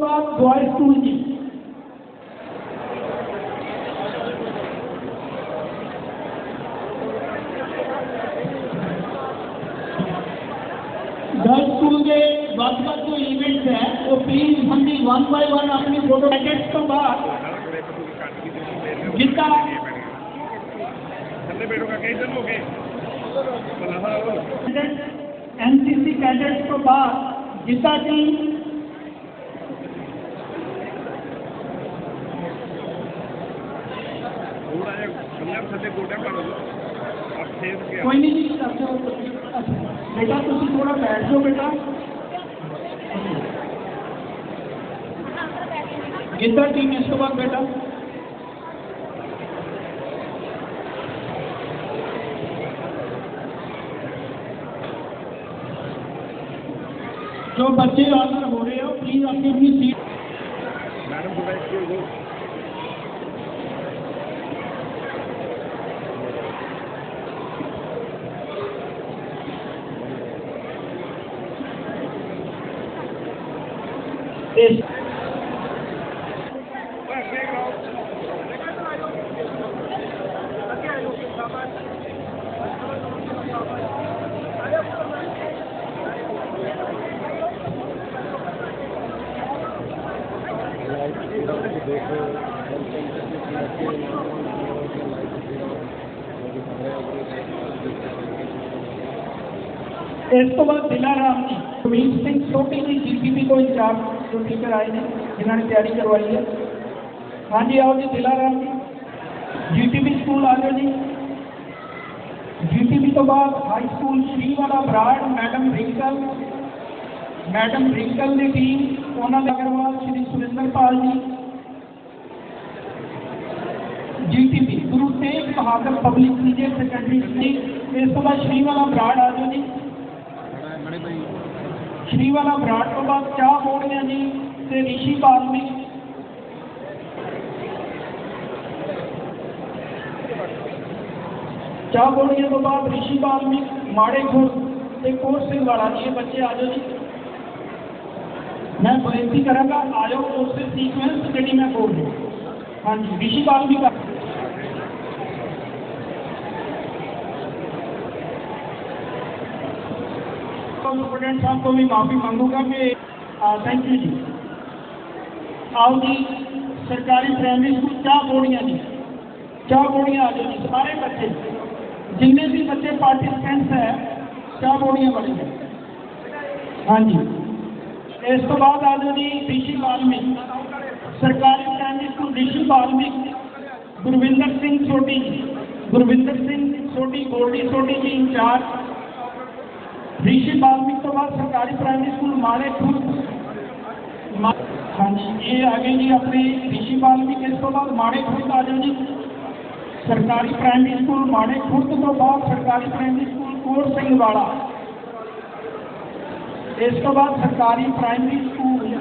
بات دعا اسکول کی اسکول کے بعد بعد جو ایونٹ ہے وہ پلیز ہم بھی ون بائی ون اپنی فوٹو پیکٹ کے بعد جس کا این سی سی کیڈٹ کے بعد جس کا کوئی نہیں اچھا، اچھا، اچھا۔ بیٹا تم تھوڑا بیٹھ جاؤ بیٹا۔ ٹیم اس کے بعد بیٹا۔ جو بچے آ ہو رہے ہو پلیز اپنی اپنی سیٹ اس تو بعد دلارام جی گوبیند سنگھ چھوٹی جی جی پی پی کو انچارج جو ٹیچر آئے ہیں جنہوں نے تیاری کروائی ہے۔ ہاں جی آؤ جی دلارام جی جی پی پی اسکول آ جاؤ جی۔ جی پی پی تو بعد high school Shri Wala Brar, madam Rinkle. Madam Rinkal نے team Sona Agarwal Shri Surinder Pal ji. Surinderpal ji GTP Guru Tegh Bahadur public senior secondary school ਇਸ ਤੋਂ ਬਾਅਦ ਸ਼੍ਰੀ ਵਾਲਾ ਬਰਾੜ ਆ ਜਾਓ ਜੀ ਸ਼੍ਰੀ ਵਾਲਾ ਬਰਾੜ ਤੋਂ ਬਾਅਦ ਚਾਹ ਮੋੜੀਆਂ ਜੀ ਤੇ ਰਿਸ਼ੀ ਬਾਲਮੀ ਚਾਹ ਮੋੜੀਆਂ ਤੋਂ ਬਾਅਦ ਰਿਸ਼ੀ ਬਾਲਮੀ ਮਾੜੇ ਖੁਰ ਤੇ ਕੋਟ ਸਿੰਘ ਵਾਲਾ ਜੀ ਇਹ ਬੱਚੇ ਆ ਜਾਓ ਜੀ ਮੈਂ ਬੇਨਤੀ ਕਰਾਂਗਾ ਆਇਓ ਉਸੇ ਸੀਕੁਐਂਸ ਜਿਹੜੀ ਮੈਂ ਬੋਲ ਰਿਹਾ ਹਾਂਜੀ ਰਿਸ਼ੀ ਬਾਲਮੀ ਦਾ کا صاحب کو میں معافی مانگوں گا کہ تھینک یو جی۔ آؤ جی سرکاری پرائمری اسکول کیا بوڑیاں جی؟ کیا پوڑیاں آ جائیں جی؟ سارے بچے، جتنے بھی بچے پارٹیسپینٹس ہیں، کیا پوڑیاں بڑی ہیں ہاں جی۔ اس تو بعد آ جاؤ جی رشی بالمک سرکاری primary school Rishi Balmik Gurvinder Singh Sooti ji. Gurvinder Singh Sooti Goldy Sooti ji in charge. Rishi Balmik تو بعد سرکاری پرائمری اسکول مانے خود ہاں جی یہ آگے جی اپنے رشی بالمک اس کو بعد ماڑے خود آ جاؤ جی سرکاری پرائمری اسکول ماڑے خرد تو بعد سرکاری پرائمری اسکول کور سنگ والا اس کو بعد سرکاری پرائمری اسکول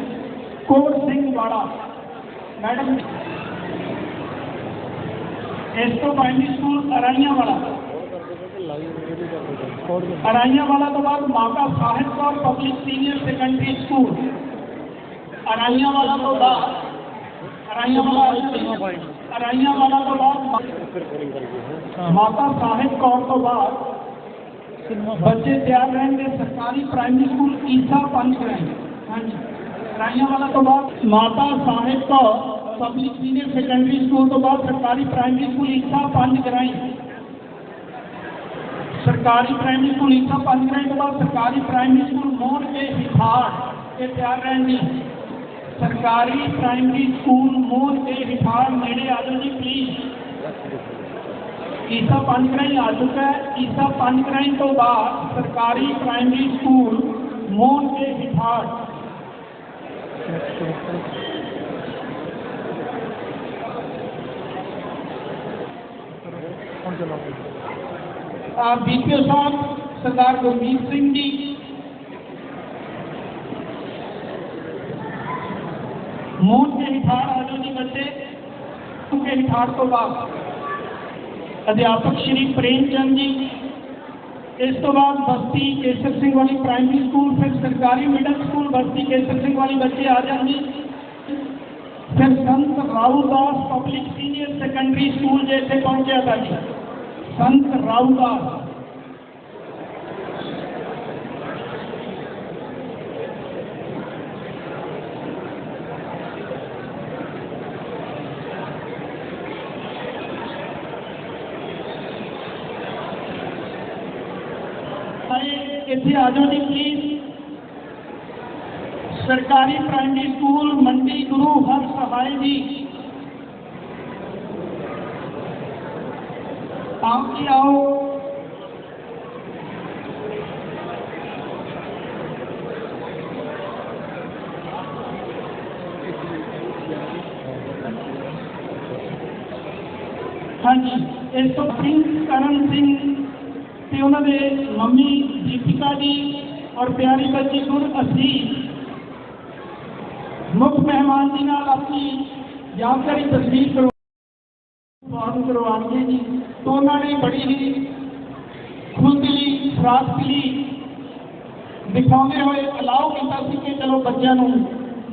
کور سنگ والا میڈم اس کو پرائمری اسکول ارانیا والا ارائیاں والا دباغ ماتا صاحب کا public senior secondary school. Araiyan wala تو باغ ارائیاں والا ارائیاں والا تو باغ ماتا صاحب کور تو باغ بچے تیار رہیں گے سرکاری پرائمری اسکول عیسا پنچ رہیں گے۔ ہاں جی۔ والا تو بعد ماتا صاحب کا پبلک سینئر سیکنڈری اسکول تو بعد سرکاری پرائمری اسکول عیسا پنچ کرائیں سرکاری پرائمری اسکول عیسا پانچ کرنے کے بعد سرکاری پرائمری اسکول مور کے ہٹھاڑ یہ تیار رہیں رہنی سرکاری پرائمری اسکول مور کے ہٹھاڑ نیڑے آ جاؤ جی پلیز عیسا پانچ گرائن آ چکا ہے عیسا پانچ گرائن تو بعد سرکاری پرائمری اسکول مور کے ہٹھاڑ چلاؤ بی پی او صاحب سردار گرمیت سنگھ جی۔ مون کے ہٹھاڑ جی بچے کے ہٹھاڑ تو بعد۔ ادھیاپک شری پریم چند جی۔ اس تو بعد بستی کیسر سنگھ والی پرائمری سکول، پھر سرکاری مڈل سکول، بستی کیسر سنگھ والی بچے آ جائیں گے پھر Sant Rao Das public senior secondary school جیسے پہنچا تھا جی۔ سنت راؤ اتنے آ جاؤ جی پلیز سرکاری پرائمری اسکول منڈی گرو ہر سہائی جی ਆਓ ਜੀ ਆਓ ਹਾਂਜੀ ਇਸ ਤੋਂ ਸਿੰਘ ਕਰਨ ਸਿੰਘ ਤੇ ਉਹਨਾਂ ਦੇ ਮੰਮੀ ਦੀਪਿਕਾ ਜੀ ਔਰ ਪਿਆਰੀ ਬੱਚੀ ਗੁਰ ਅਸੀਂ ਮੁੱਖ ਮਹਿਮਾਨ ਜੀ ਨਾਲ ਆਪਣੀ ਯਾਦਗਾਰੀ ਤਸਵੀਰ ਕਰਵਾ ਸਵਾਗਤ ਕਰਵਾਉਣਗੇ ਜੀ ਤੋਂ ਉਹਨਾਂ ਨੇ ਬੜੀ ਹੀ ਖੁੱਲ੍ਹਦਿਲੀ ਫਰਾਸਲੀ ਦਿਖਾਉਂਦੇ ਹੋਏ ਅਲਾਉ ਕੀਤਾ ਸੀ ਕਿ ਚਲੋ ਬੱਚਿਆਂ ਨੂੰ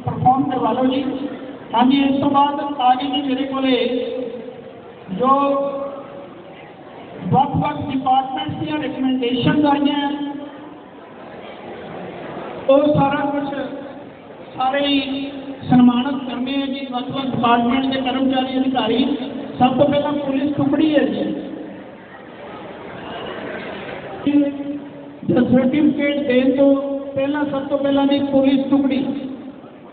ਪਰਫਾਰਮ ਕਰਵਾ ਲਓ ਜੀ। ਹਾਂਜੀ, ਇਸ ਤੋਂ ਬਾਅਦ ਆ ਗਈ ਜੀ ਮੇਰੇ ਕੋਲੇ ਜੋ ਵੱਖ-ਵੱਖ ਡਿਪਾਰਟਮੈਂਟਸ ਦੀਆਂ ਰეკਮੈਂਡੇਸ਼ਨਸ ਆਈਆਂ। ਉਹ ਸਾਰਾ ਕੁਝ ਸਾਰੇ ਹੀ ਸਨਮਾਨਿਤ ਕਰਨੇ ਹੈ ਜੀ ਵੱਖ-ਵੱਖ ਡਿਪਾਰਟਮੈਂਟ ਦੇ ਕਰਮਚਾਰੀ, ਅਧਿਕਾਰੀ। سب تو پہلے پولیس ٹکڑی ہے جی۔ سرٹیفکیٹ دین تو پہلا سب تو پہلا نہیں police ٹکڑی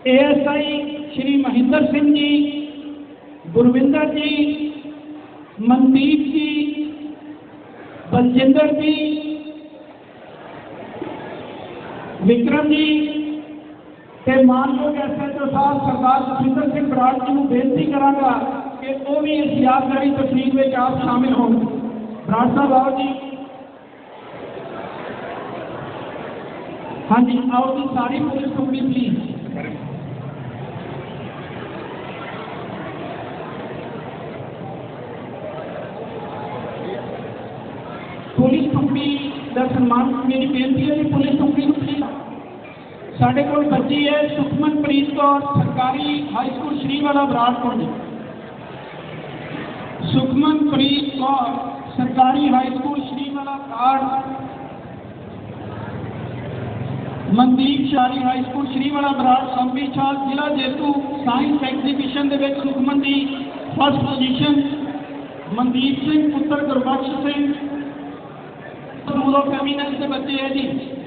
A S I Shri Mahinder Singh ji Gurvinder ji Mandeep ji Baljinder ji Vikram ji تے مان لو او صاحب سردار جسندر سنگھ براڑ جی بےنتی کرا کہ وہ بھی اس یادگاری تقریب میں آپ شامل ہوں۔ براد صاحب، آؤ جی۔ ہاں جی آؤ جی ساری police company please police company کا سنمان، میری بےنتی ہے پولیس کمپنی کو پلیز سارے کول بچی ہے سکھمن پریت کور، سرکاری ہائی اسکول شری والا براد کو سکمن پریت کور، سرکاری ہائی اسکول شری والا کارڈ مندیپ شاری ہائی اسکول شری والا براڑ سمبی شاہ ضلع جیتو سائنس ایگزیبیشن دے وچ سکمن دی فرسٹ پوزیشن مندیپ سنگھ، پتر گربخش سنگھ سے بچے ہیں جی۔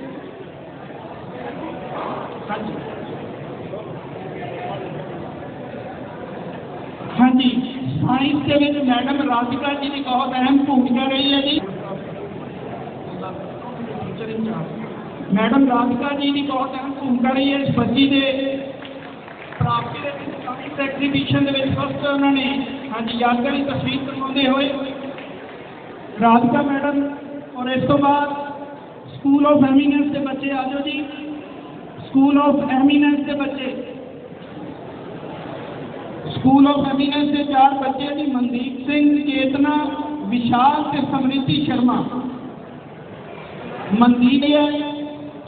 سلسلے میں میڈم راسکہ جی کی بہت اہم بھومکا رہی ہے جی میڈم راسکہ جی کی بہت اہم بھومکا رہی ہے اس بچی کے پراپتی ایگزیبیشن فسٹ انہوں نے ہاں جی یادگاری تصویر کرواتے ہوئے۔ راسکا میڈم، اور اس تو بعد اسکول آف ایمینس کے بچے آ جاؤ جی۔ اسکول آف ایمینس کے بچے۔ اسکول آف ہیپینس سے چار بچے جی مندیپ سنگھ، چیتنا، وشال سے سمرتی شرما۔ مندیپ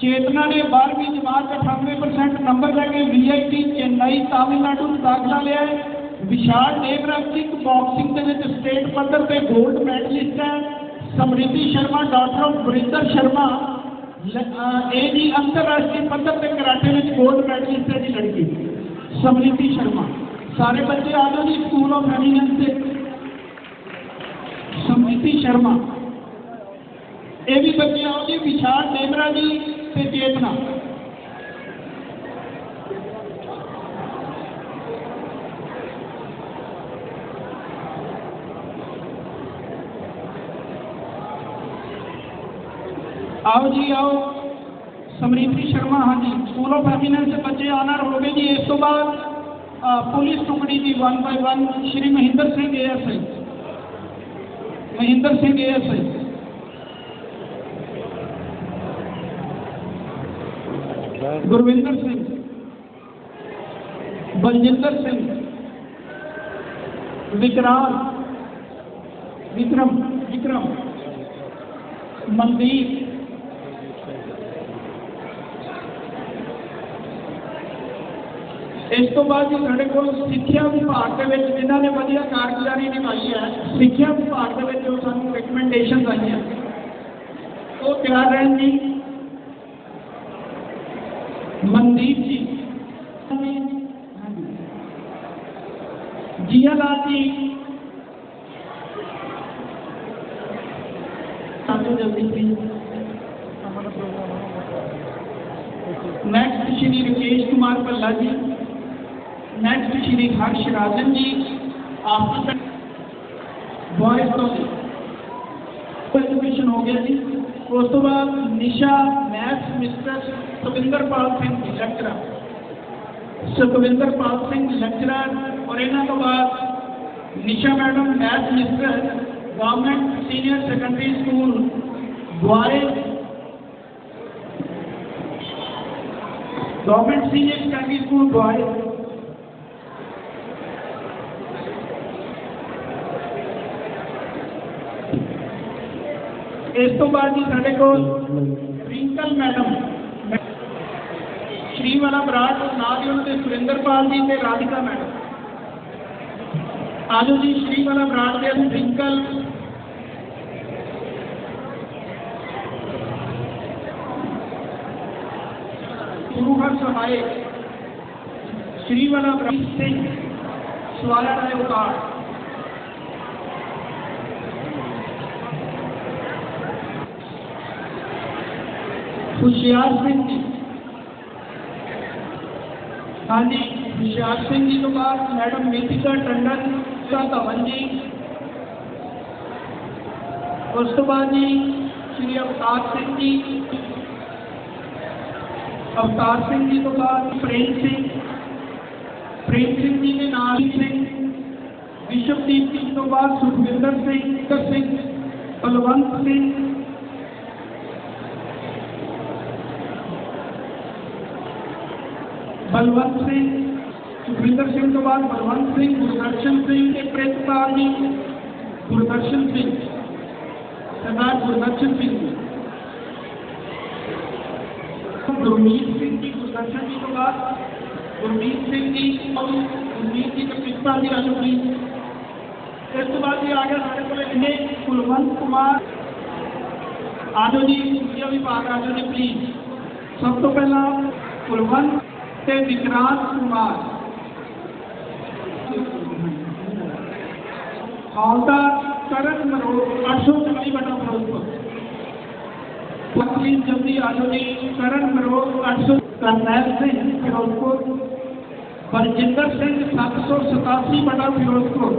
چیتنا نے بارہویں جماعت اٹھانوے پرسینٹ نمبر لے کے V I T Chennai, Tamil Nadu داخلہ لیا ہے۔ وشال ڈیگرا کک باکسنگ کے اسٹیٹ پدھر پہ گولڈ میڈلسٹ ہے۔ Smriti Sharma, doctor of Virender Sharma. یہ جی انترراشٹری پدھر پہ کراٹے میں گولڈ میڈلسٹ ہے جی لڑکی۔ سمرتی شرما۔ سارے بچے آ جاؤ جی اسکول آف ایمیننس سے۔ سمجتی شرما۔ یہ بھی بچے آؤ جی وشال نیمرا جی سے چیتنا آؤ جی آؤ۔ سمریتی شرما ہاں جی۔ اسکول آف ایمیننس سے بچے آنر ہو گئے جی اس بعد پولیس ٹکڑی کی one by one Shri Mahinder Singh A S I Mahinder سنگھائی Gurvinder Singh Baljinder Singh وکرار وکرم وکرم مندیپ اس کے بعد جی سارے کو سکھیا سکیا وباگ جنہوں نے وجہ کارگزاری نبھائی ہے سکھا واگ ریکمنڈیشن آئی ہیں وہ تیار رہن جی مندیپ جی جیا لال جی جلدی next Shri Rakesh Kumar Bala G Match between Ikhaq Shirazanji after the boys ہو گیا جی اس بعد Nisha math master Sikander Pal Singh ji, lecturer Sikander Pal Singh lecturer ji, اور یہاں تو بعد Nisha madam math master government senior secondary school دوارے۔ Government senior secondary school دوارے۔ ਇਸ ਤੋਂ ਬਾਅਦ ਜੀ ਸਾਡੇ ਕੋਲ ਰਿੰਕਲ ਮੈਡਮ ਸ਼੍ਰੀ ਵਾਲਾ ਬਰਾੜ ਨਾਲ ਹੀ ਉਹਨਾਂ ਦੇ ਸੁਰਿੰਦਰਪਾਲ ਜੀ ਤੇ ਰਾਧਿਕਾ ਮੈਡਮ ਆਜੋ ਜੀ ਸ਼੍ਰੀ ਵਾਲਾ ਬਰਾੜ ਦੇ ਰਿੰਕਲ ਗੁਰੂ ਹਰ ਸਹਾਏ ਸ਼੍ਰੀ ਵਾਲਾ ਬਰਾੜ ਸਿੰਘ ਸਵਾਲਾ ਰਾਏ ਉਤਾਰ ਹੁਸ਼ਿਆਰ ਸਿੰਘ ਜੀ ਹਾਂਜੀ ਹੁਸ਼ਿਆਰ ਸਿੰਘ ਜੀ ਤੋਂ ਬਾਅਦ ਮੈਡਮ ਮੀਤਿਕਾ ਟੰਡਨ ਦਾ ਧਵਨ ਜੀ ਉਸ ਤੋਂ ਬਾਅਦ ਜੀ ਸ਼੍ਰੀ ਅਵਤਾਰ ਸਿੰਘ ਜੀ ਅਵਤਾਰ ਸਿੰਘ ਜੀ ਤੋਂ ਬਾਅਦ ਪ੍ਰੇਮ ਸਿੰਘ ਪ੍ਰੇਮ ਸਿੰਘ ਜੀ ਦੇ ਨਾਲ ਹੀ ਸਿੰਘ ਵਿਸ਼ਵਦੀਪ ਸਿੰਘ ਤੋਂ ਬਾਅਦ ਸੁਖਵਿੰਦਰ ਸਿੰਘ ਕਰ ਸਿੰਘ ਬਲਵੰਤ ਸਿੰਘ بلوند سنگھ سکھوندر سنگھ کے بعد بلوند سنگھ گردرشن سنگھ کے پریس پار میں گردرشن سنگھ، سردار گردرشن سنگھ۔ جی گرمیت سنگھ کی گردرشن جی کے بعد گرمیت سنگھ کی اور گرمیت کی کے پار جی رہنے ہوئی اس کے بعد یہ آگے ہمارے کو لکھنے کلوند کمار۔ آجو جی سنگھیا بھی پاک، آجو جی پلیز۔ سب تو پہلا کلوند سے وکران کمار ہاؤدا کرن مروڑ آٹھ سو چالی بٹا مروڑ تقریب جلدی آلو کرن مروڑ آٹھ سو کرنیل سنگھ فیروزپور۔ برجندر سنگھ سات سو ستاسی بٹا فیروزپور۔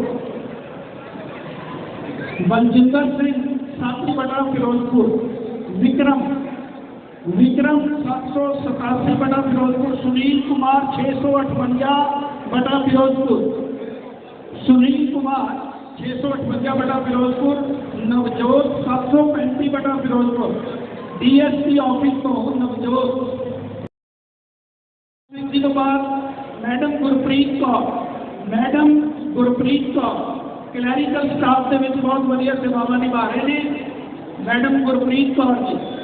بلجندر سنگھ ساتھی بٹا فیروزپور۔ وکرم وکرم سات سو ستاسی بٹا فیروزپور سنیل کمار چھ سو اٹھوجا بٹا فیروزپور سنیل کمار چھ سو اٹھوجا بٹا فیروزپور نوجوت سات سو پینتی بٹا Ferozepur D S P office تو نوجوت بعد madam Gurpreet Kaur madam Gurpreet Kaur clerical staff کے بہت ودیا سیواواں نبھا رہے ہیں میڈم گرپریت کور جی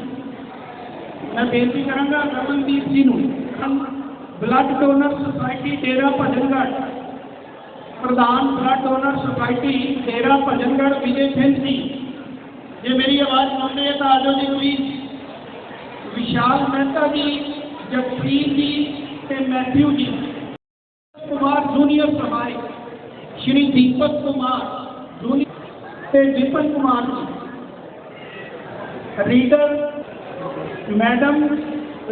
ਮੈਂ ਬੇਨਤੀ ਕਰਾਂਗਾ ਰਮਨਦੀਪ ਜੀ ਨੂੰ blood donor society Dera Bhajangarh ਪ੍ਰਧਾਨ blood donor society Dera Bhajangarh Vijay Singh ji ਜੇ ਮੇਰੀ ਆਵਾਜ਼ ਸੁਣਦੇ ਆ ਤਾਂ ਆ ਜਾਓ ਜੀ ਪਲੀਜ਼ ਵਿਸ਼ਾਲ ਮਹਿਤਾ ਜੀ ਜਗਪ੍ਰੀਤ ਜੀ ਤੇ Matthew ji Kumar junior Sahai Shri Deepak Kumar junior ਤੇ ਵਿਪਨ ਕੁਮਾਰ ਜੀ ਰੀਡਰ میڈم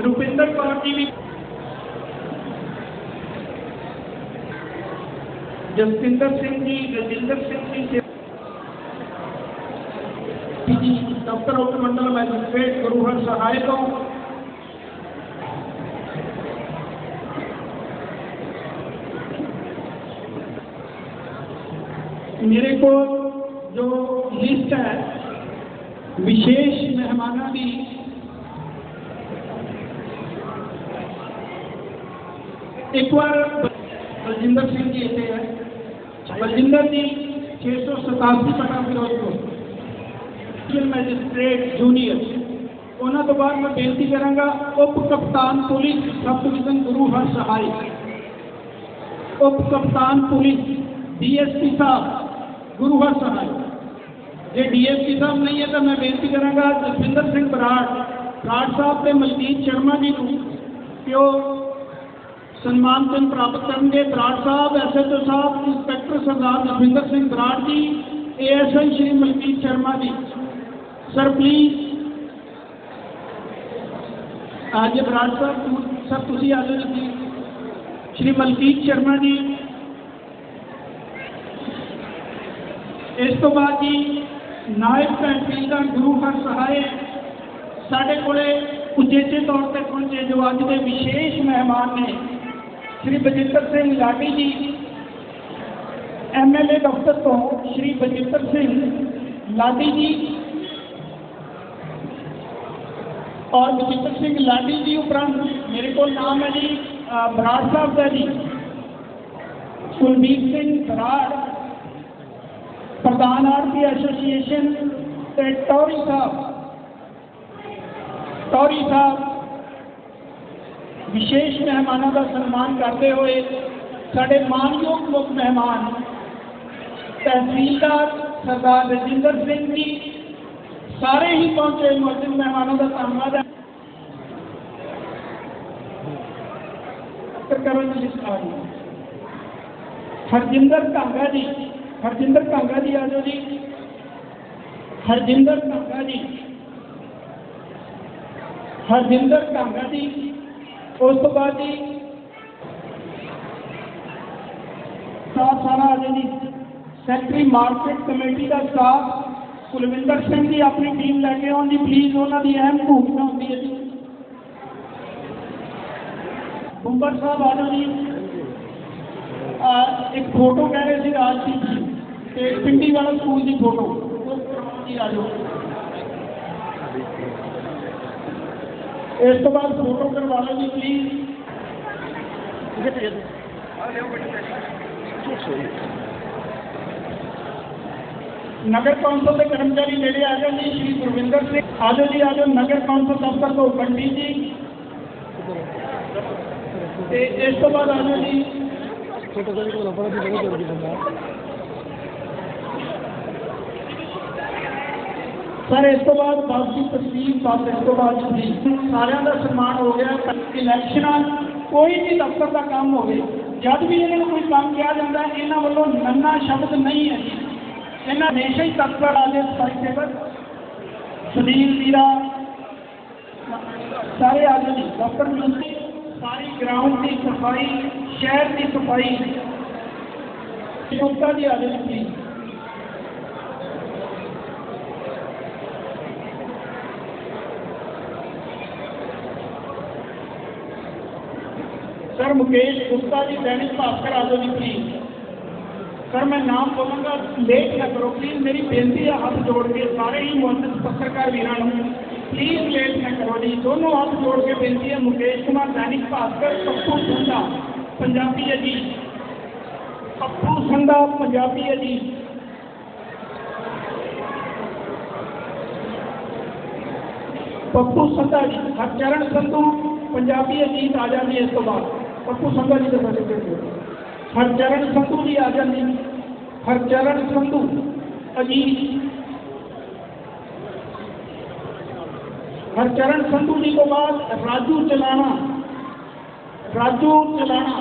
روپندر کور جی بھی جسپندر سنگھ جی گجندر سنگھ جی جی۔ ڈاکٹر اوپر منڈل میجسٹریٹ گروہر سہائے کو۔ میرے کو جو لسٹ ہے، وشیش مہمانہ بھی ਮਹਿਮਾਨਾਂ ਦੀ ਇੱਕ ਵਾਰ ਬਲਜਿੰਦਰ ਸਿੰਘ ਜੀ ਇੱਥੇ ਹੈ ਬਲਜਿੰਦਰ ਜੀ 687 ਪਟਾ ਫਿਰੋਜ਼ਪੁਰ ਸਿਵਲ ਮੈਜਿਸਟ੍ਰੇਟ ਜੂਨੀਅਰ ਉਹਨਾਂ ਤੋਂ ਬਾਅਦ ਮੈਂ ਬੇਨਤੀ ਕਰਾਂਗਾ ਉਪ ਕਪਤਾਨ ਪੁਲਿਸ ਸਬ ਡਿਵੀਜ਼ਨ ਗੁਰੂ ਹਰ ਸਹਾਇ ਉਪ ਕਪਤਾਨ ਪੁਲਿਸ ਡੀਐਸਪੀ ਸਾਹਿਬ ਗੁਰੂ ਹਰ ਸਹਾਇ ਜੇ ਡੀਐਸਪੀ ਸਾਹਿਬ ਨਹੀਂ ਹੈ ਤਾਂ ਮੈਂ ਬੇਨਤੀ ਕਰਾਂਗਾ ਜਸਵਿੰਦਰ ਸਿੰਘ ਬਰਾੜ ਬਰਾੜ ਸਾਹਿਬ ਤੇ ਮਲਕੀਤ ਸ਼ਰਮਾ ਜੀ ਨੂੰ ਕਿ ਉਹ ਸਨਮਾਨ ਚਿੰਨ੍ਹ ਪ੍ਰਾਪਤ ਕਰਨਗੇ Brar Sahib SHO Sahib inspector Sardar Jaswinder Singh Brar ji ASI Shri Malkit Sharma ji sir please ਅੱਜ ਬਰਾੜ ਸਾਹਿਬ ਤੁ- ਸਰ ਤੁਸੀਂ ਆ ਜਾਓ ਜੀ ਸ਼੍ਰੀ ਮਲਕੀਤ ਸ਼ਰਮਾ ਜੀ ਇਸ ਤੋਂ ਬਾਅਦ ਜੀ ਨਾਇਬ ਤਹਿਸੀਲਦਾਰ ਗੁਰੂ ਹਰ ਸਹਾਇ ਸਾਡੇ ਕੋਲੇ ਉਚੇਚੇ ਤੌਰ ਤੇ ਪਹੁੰਚੇ ਜੋ ਅੱਜ ਦੇ ਵਿਸ਼ੇਸ਼ ਮਹਿਮਾਨ ਨੇ شری بجیتر سنگھ لاٹی جی ایم ایل اے دفتر تو شری بجیتر سنگھ لاٹی جی اور بجیتر سنگھ لاٹی جی اپرنت میرے کو نام ہے جی برار صاحب کا جی کلدیپ سنگھ برار پردھان آرتی ایسوسیشن ٹوری صاحب ٹوری صاحب ਵਿਸ਼ੇਸ਼ ਮਹਿਮਾਨਾਂ ਦਾ ਸਨਮਾਨ ਕਰਦੇ ਹੋਏ ਸਾਡੇ ਮਾਨਯੋਗ ਮੁੱਖ ਮਹਿਮਾਨ ਤਹਿਸੀਲਦਾਰ ਸਰਦਾਰ ਰਜਿੰਦਰ ਸਿੰਘ ਜੀ ਸਾਰੇ ਹੀ ਪਹੁੰਚੇ ਮੌਜੂਦ ਮਹਿਮਾਨਾਂ ਦਾ ਧੰਨਵਾਦ ਹੈ ਕਰਨ ਜੀ ਸਾਰੀ ਹਰਜਿੰਦਰ ਕਾਂਗਾ ਜੀ ਹਰਜਿੰਦਰ ਕਾਂਗਾ ਜੀ ਆ ਜਾਓ ਜੀ ਹਰਜਿੰਦਰ ਕਾਂਗਾ ਜੀ ਹਰਜਿੰਦਰ ਕਾਂਗਾ ਜੀ ਉਸ ਤੋਂ ਬਾਅਦ ਜੀ ਸਟਾਫ ਸਾਰਾ ਆ ਜਾਓ ਜੀ ਸੈਕਟਰੀ ਮਾਰਕੀਟ ਕਮੇਟੀ ਦਾ ਸਟਾਫ ਕੁਲਵਿੰਦਰ ਸਿੰਘ ਜੀ ਆਪਣੀ ਟੀਮ ਲੈ ਕੇ ਆਉਣ ਜੀ ਪਲੀਜ਼ ਉਹਨਾਂ ਦੀ ਅਹਿਮ ਭੂਮਿਕਾ ਹੁੰਦੀ ਹੈ ਜੀ ਬੰਬਰ ਸਾਹਿਬ ਆ ਜਾਓ ਜੀ ਅਹ ਇੱਕ ਫੋਟੋ ਕਹਿ ਰਹੇ ਸੀ ਰਾਜਦੀਪ ਜੀ ਤੇ ਪਿੰਡੀ ਵਾਲਾ ਸਕੂਲ ਦੀ ਫੋਟੋ ਉਹ ਜੀ ਆ ਜਾਓ اس بعد فوٹو جی پلیز نگر کونسل کے کرمچاری میرے آ جاؤ جی شری گروندر سنگھ. آ جاؤ جی آ جاؤ نگر کونسل دفتر جی. تو پنڈی جی. اس بعد آ جاؤ جی ਸਰ ਇਸ ਤੋਂ ਬਾਅਦ ਬਾਕੀ ਤਸਵੀਰ ਬਾਅਦ ਇਸ ਤੋਂ ਬਾਅਦ ਜੀ ਸਾਰਿਆਂ ਦਾ ਸਨਮਾਨ ਹੋ ਗਿਆ ਇਲੈਕਸ਼ਨਾਂ ਕੋਈ ਵੀ ਦਫ਼ਤਰ ਦਾ ਕੰਮ ਹੋਵੇ, ਜਦ ਵੀ ਇਹਨਾਂ ਨੂੰ ਕੋਈ ਕੰਮ ਕਿਹਾ ਜਾਂਦਾ, ਇਹਨਾਂ ਵੱਲੋਂ ਨੰਨਾ ਸ਼ਬਦ ਨਹੀਂ ਹੈ ਇਹਨਾਂ ਹਮੇਸ਼ਾ ਹੀ ਤਤਪਰ ਆ ਦੇ ਸਫ਼ਾਈ ਸੇਵਕ ਸੁਨੀਲ ਵੀਰਾ, ਸਾਰੇ ਆ ਗਏ ਜੀ ਡਾਕਟਰ ਮਿਲਦੇ ਸਾਰੀ ਗਰਾਊਂਡ ਦੀ ਸਫ਼ਾਈ, ਸ਼ਹਿਰ ਦੀ ਸਫ਼ਾਈ। ਗੁਪਤਾ ਜੀ ਆ ਜਾਓ sir Mukesh Gupta ji Dainik Bhaskar ji please sir میں نام بولوں گا لیٹ نہ کرو پلیز میری بےنتی ہے ہاتھ جوڑ کے سارے ہی معزز پترکار ویران ہوں پلیز لیٹ نہ کرو جی دونوں ہاتھ جوڑ کے بےنتی ہے مکیش کمار دینک بھاسکر پپو سنڈا پنجابی ہے جی پپو سنڈا پنجابی ہے جی پپو سندھا جی ہر چرن سندھو پنجابی اجیت آ جاتی ہے اس کے بعد کو سمجھا نہیں کر سکتے ہر چرن آ جاتی ہر چرن ہر چرن جی کو بعد راجو چلانا۔ راجو چلانا۔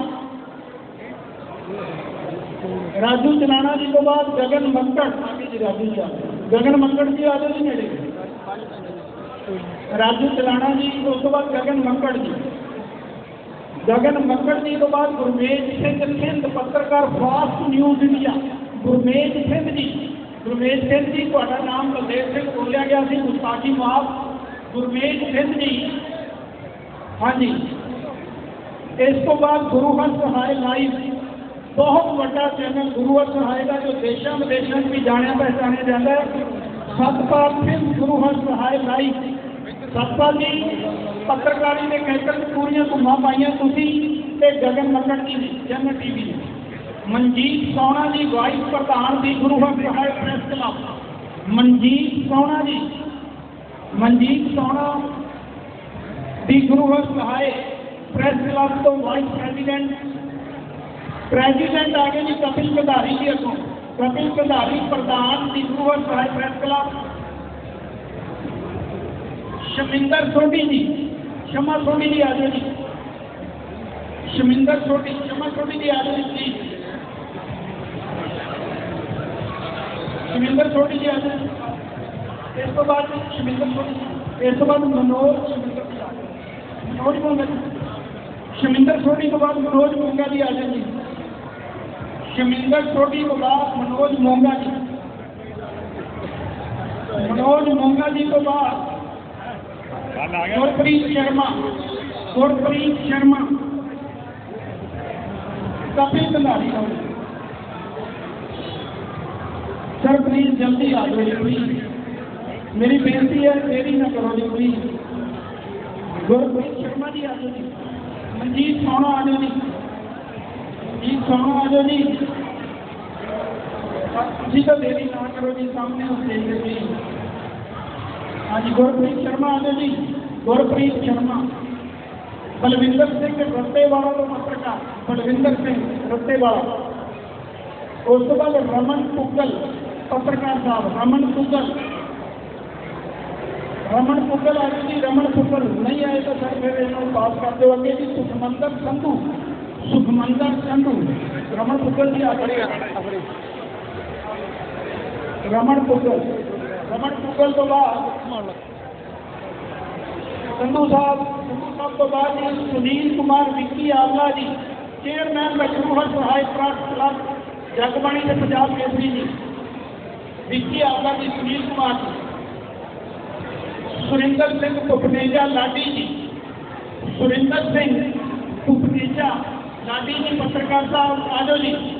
راجو چلانا جی کو بعد گگن منگڑ۔ جی راجو گگن منگڑ جی آ نہیں میرے راجو چلانا جی اس بعد گگن منگڑ جی جگن مکڑنی تو بعد Gurmej Singh Sandhu پترکار fast news India Gurmej Sandhu ji Gurmej Sandhu ji تا نام بلدیو سنگھ بولیا گیا سی گستاخی معاف گرمیز سندھ جی ہاں جی۔ اس کو بعد گرو ہر سہائے لائیو بہت بڑا چینل گرو ہر سہائے کا جو دیشن دیشن بھی جانے پہچانے جاتا ہے۔ ست پال سنگھ گرو ہر سہائے لائیو ਸਤਪਾਲ ਜੀ ਪੱਤਰਕਾਰੀ ਦੇ ਖੇਤਰ 'ਚ ਪੂਰੀਆਂ ਧੁੰਮਾਂ ਪਾਈਆਂ ਤੁਸੀਂ ਤੇ ਗਗਨ ਮੱਕੜ ਜੀ ਨੇ ਜਨ ਟੀਵੀ ਮਨਜੀਤ ਸੋਣਾ ਜੀ ਵਾਈਸ ਪ੍ਰਧਾਨ ਦੀ ਗੁਰੂ ਹਰ ਸਹਾਇ ਪ੍ਰੈਸ ਕਲੱਬ ਮਨਜੀਤ ਸੋਣਾ ਜੀ ਮਨਜੀਤ ਸੋਣਾ ਦੀ ਗੁਰੂ ਹਰ ਸਹਾਇ ਪ੍ਰੈਸ ਕਲੱਬ ਤੋਂ ਵਾਈਸ ਪ੍ਰੈਜ਼ੀਡੈਂਟ ਪ੍ਰੈਜ਼ੀਡੈਂਟ ਆ ਗਏ ਜੀ ਕਪਿਲ ਕਧਾਰੀ ਜੀ ਅੱਗੋਂ ਕਪਿਲ ਕਧਾਰੀ ਪ੍ਰਧਾਨ ਦੀ ਗੁਰੂ ਹਰ ਸਹਾਇ ਪ੍ਰੈਸ ਕਲੱਬ شمندر سوٹی جی شما سوٹی جی آ جائے شمندر سوٹی شما سوٹی جی آدمی جی شمندر سوٹی جی آدمی اس تو بعد شمندر سوٹی اس تو بعد منوج منوج محمد شمندر سوٹی تو بعد منوج مونگا جی آدمی جی شمندر سوٹی کو بعد منوج مونگا جی منوج مونگا جی تو بعد گرپریت شرما گرپریت شرما کپل کلاری سر پلیز جلدی آ جاؤ پلیز میری بےنتی ہے میری نہ کرو جی پلیز گرپریت شرما جی آ جاؤ جی منجیت سونا آ جاؤ جی جی سونا آ جاؤ جی جی تو دیری نہ کرو جی سامنے اسٹیج پہ ہاں جی گرپریت شرما آنے جی گرپریت شرما۔ بلوندر سنگھ رتے والا تو پترکار بلوندر سنگھ رتے والا۔ اس کے بعد رمن پوگل پترکار صاحب، رمن پوگل رمن پوگل آئے جی رمن پوگل نہیں آئے تو سر پھر انہوں پاس کرتے ہوئے جی سکھمندر سندھو۔ سکھمندر سندھو۔ رمن پکل جی آ رمن پکل رمن ٹوکل تو بعد صاحب صاحب تو بعد سنیل کمار، وکی آملا جی چیئرمین مشروحت سہائے ٹرسٹ کلب، جگبانی سے پنجاب کیسری جی۔ وکی آملا جی سنیل کمار جی۔ سرندر سنگھ پپنیجا لاڈی جی۔ سرندر سنگھ پپنیجا لاڈی جی پترکار صاحب آ جی۔